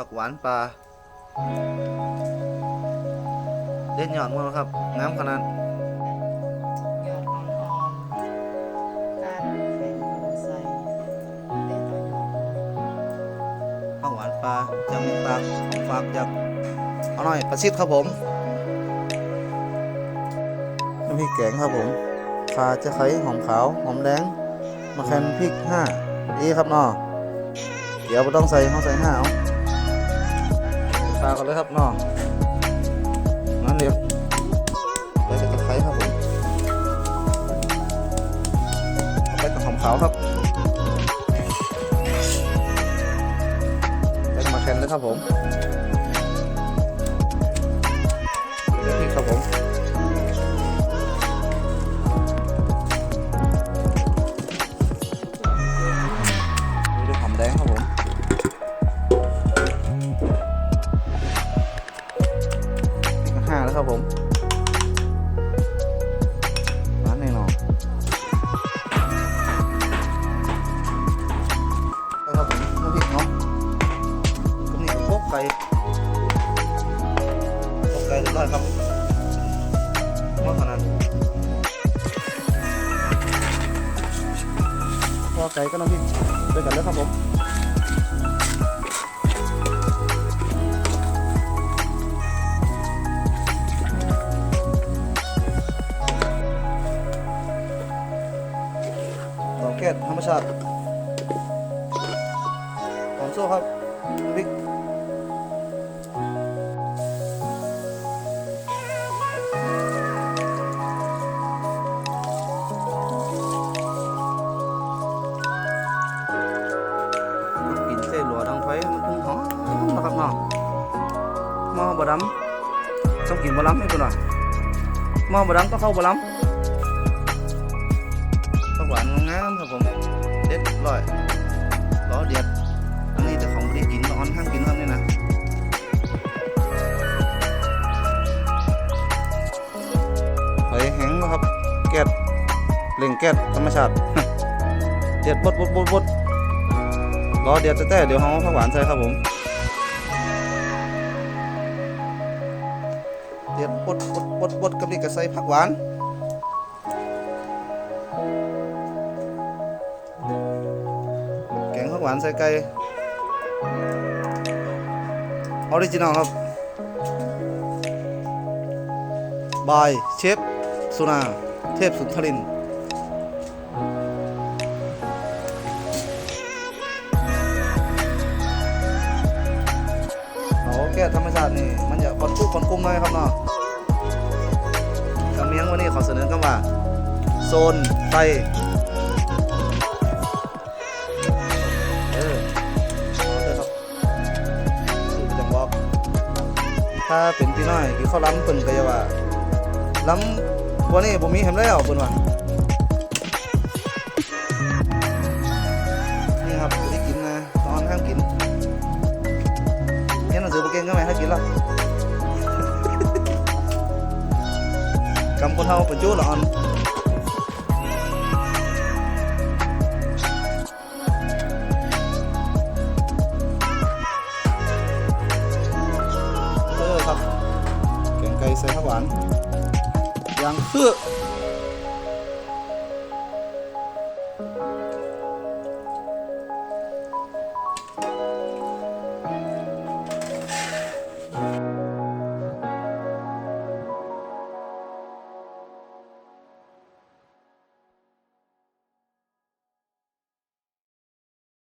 ผักหวานปลาเด่นยอดมั้งครับงามขนาดยอดอ่อนๆก้านแข็งเอาใส่เด็ดยอดผักหวานปลาจากเมืองตากของฝากจากเอาหน่อยประสิทธิ์ครับผมน้ำพริกแกงครับผมข่าจะไคร้หอมขาวหอมแดงมะแคนพริกห้าดีครับเนาะเดี๋ยวไม่ต้องใส่ห้องใส่ห้าเอาากันเลยครับเนาะนั่นเดียวไปกับตะไคร้ครับผมไปกับหอมขาวครับไปกับมาแคนเลยครับผมเดี๋ยวพริกครับผม ครับผมร้านแน่นอนครับผมน้ำพริกเนาะตรงนี้พกไก่พกไก่เรียบร้อยครับว่าขนาดพอไก่ก็น้ำพริกด้วยกันเลยครับผม อกแก้วธรรมชาติหอมโซ่ครับน้ำพริกกินเส้นห ลัวดังไฟมันคงหอมนะครับเนาะหม้อบะดำต้องกินบะล้ำให้คุณว่ะหม้อยล้อเดียดอันนี้แต่ของไม่ได้กินร้อนห้ามกินครับนี่ยนะหอยแห้งนะครับ แก๊สเล่งแก๊สธรรมชาติเดียดบดบดบดบดรอเดียดแต่เดี๋ยวเขาเอาผักหวานใส่ครับผมเดียดบดบดบดบดกับนี่ก็ใส่ผักหวาน หวานใส่ไก่ออริจินอลครับ บายเชฟสุนา เทพสุนทรินโอเคธรรมชาตินี่ มันจะคนคุกคนคุ้มหน่อยครับเนาะกำเมียงวันนี้ขอเสนอคำว่า โซนไฟเถ้าเป็นพี่น้อยที่เขาล้ำเปิ่นก็จะว่าล้ำวันนี้ผมมีเห็นแล้วเปิ่นว่านี่ครับไม่ได้กินนะตอนห้ามกินเรียนหนังสือโปเก่งก็ไม่ให้กินหรอกกำคนเฮาเป็นจู้หรออน ใส่ผักหวานอย่างคือ